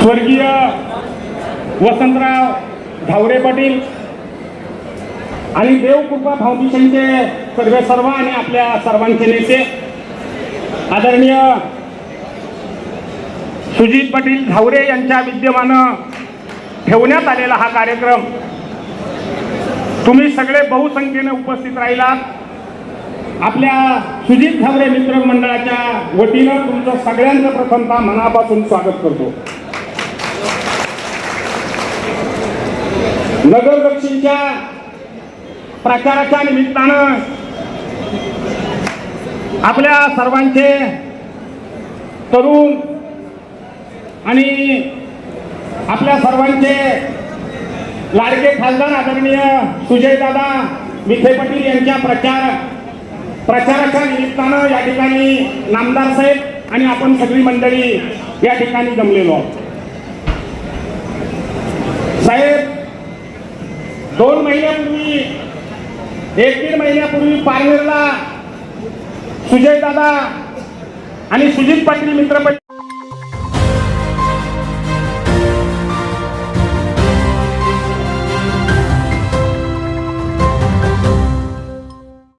स्वर्गीय वसंतराव धावरे पाटील आणि देवकृपा फाउंडेशनचे सर्व सर्व आणि आपल्या सर्वांचे नेते आदरणीय सुजित पाटील धावरे यांच्या विद्यमानं ठेवण्यात आलेला हा कार्यक्रम. तुम्ही सगळे बहुसंख्येने उपस्थित राहिलात. आपल्या सुजित धावरे मित्र मंडळाच्या वतीनं तुमचं सगळ्यांचं प्रथमता मनापासून स्वागत करतो. नगर दक्षिणच्या प्रचाराच्या निमित्तानं आपल्या सर्वांचे तरुण आणि आपल्या सर्वांचे लाडके खासदार आदरणीय सुजयदादा विखे पाटील यांच्या प्रचार प्रचाराच्या निमित्तानं या ठिकाणी नामदार साहेब आणि आपण सगळी मंडळी या ठिकाणी जमलेलो आहोत साहेब दोन महिन्यापूर्वी एक दीड महिन्यापूर्वी पारनेरला सुजय दादा आणि सुजित पाटील मित्रपट